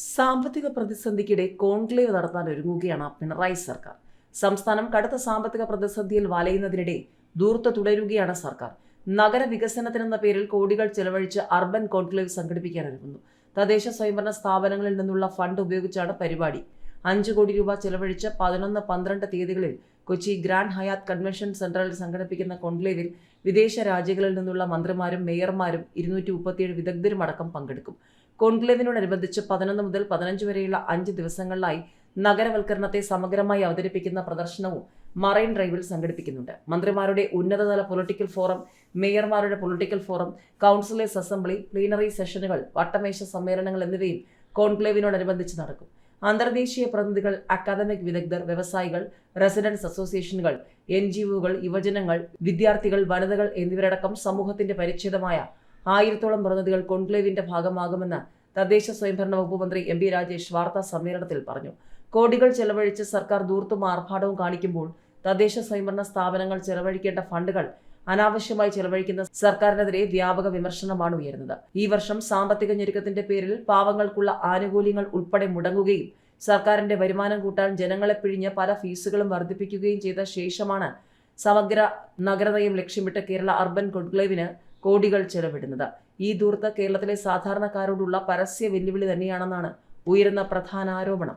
സാമ്പത്തിക പ്രതിസന്ധിക്കിടെ കോൺക്ലേവ് നടത്താൻ ഒരുങ്ങുകയാണ് പിണറായി സർക്കാർ. സംസ്ഥാനം കടുത്ത സാമ്പത്തിക പ്രതിസന്ധിയിൽ വലയുന്നതിനിടെ ദൂർത്ത് തുടരുകയാണ് സർക്കാർ. നഗര വികസനത്തിനെന്ന പേരിൽ കോടികൾ ചെലവഴിച്ച് അർബൻ കോൺക്ലേവ് സംഘടിപ്പിക്കാൻ ഒരുങ്ങുന്നു. തദ്ദേശ സ്വയംഭരണ സ്ഥാപനങ്ങളിൽ നിന്നുള്ള ഫണ്ട് ഉപയോഗിച്ചാണ് പരിപാടി. അഞ്ച് കോടി രൂപ ചെലവഴിച്ച് പതിനൊന്ന് പന്ത്രണ്ട് തീയതികളിൽ കൊച്ചി ഗ്രാൻഡ് ഹയാത്ത് കൺവെൻഷൻ സെന്ററിൽ സംഘടിപ്പിക്കുന്ന കോൺക്ലേവിൽ വിദേശ രാജ്യങ്ങളിൽ നിന്നുള്ള മന്ത്രിമാരും മേയർമാരും ഇരുന്നൂറ്റി മുപ്പത്തിയേഴ് വിദഗ്ധരുമടക്കം പങ്കെടുക്കും. കോൺക്ലേവിനോടനുബന്ധിച്ച് പതിനൊന്ന് മുതൽ പതിനഞ്ച് വരെയുള്ള അഞ്ച് ദിവസങ്ങളിലായി നഗരവൽക്കരണത്തെ സമഗ്രമായി അവതരിപ്പിക്കുന്ന പ്രദർശനവും മറൈൻ ഡ്രൈവിൽ സംഘടിപ്പിക്കുന്നുണ്ട്. മന്ത്രിമാരുടെ ഉന്നതതല political forum മേയർമാരുടെ political forum councillors assembly plenary സെഷനുകൾ വട്ടമേശ സമ്മേളനങ്ങൾ എന്നിവയും കോൺക്ലേവിനോടനുബന്ധിച്ച് നടക്കും. അന്തർദേശീയ പ്രതിനിധികൾ അക്കാദമിക് വിദഗ്ധർ വ്യവസായികൾ റെസിഡൻസ് അസോസിയേഷനുകൾ എൻ ജി ഒകൾ യുവജനങ്ങൾ വിദ്യാർത്ഥികൾ വനിതകൾ എന്നിവരടക്കം സമൂഹത്തിന്റെ പരിച്ഛേദമായ ആയിരത്തോളം പ്രതിനിധികൾ കോൺക്ലേവിന്റെ ഭാഗമാകുമെന്ന് തദ്ദേശ സ്വയംഭരണ വകുപ്പ് മന്ത്രി എം പി രാജേഷ് വാർത്താ സമ്മേളനത്തിൽ പറഞ്ഞു. കോടികൾ ചെലവഴിച്ച് സർക്കാർ ദൂർത്തും ആർഭാടവും കാണിക്കുമ്പോൾ തദ്ദേശ സ്വയംഭരണ സ്ഥാപനങ്ങൾ ചെലവഴിക്കേണ്ട ഫണ്ടുകൾ അനാവശ്യമായി ചെലവഴിക്കുന്ന സർക്കാരിനെതിരെ വ്യാപക വിമർശനമാണ് ഉയരുന്നത്. ഈ വർഷം സാമ്പത്തിക ഞെരുക്കത്തിന്റെ പേരിൽ പാവങ്ങൾക്കുള്ള ആനുകൂല്യങ്ങൾ ഉൾപ്പെടെ മുടങ്ങുകയും സർക്കാരിന്റെ വരുമാനം കൂട്ടാൻ ജനങ്ങളെ പിഴിഞ്ഞ് പല ഫീസുകളും വർദ്ധിപ്പിക്കുകയും ചെയ്ത ശേഷമാണ് സമഗ്ര നഗരനയം ലക്ഷ്യമിട്ട് കേരള അർബൻ കോൺക്ലേവിന് കോടികൾ ചെലവിടുന്നത്. ഈ ദൂർത്ത് കേരളത്തിലെ സാധാരണക്കാരോടുള്ള പരസ്യ വെല്ലുവിളി തന്നെയാണെന്നാണ് ഉയരുന്ന പ്രധാന ആരോപണം.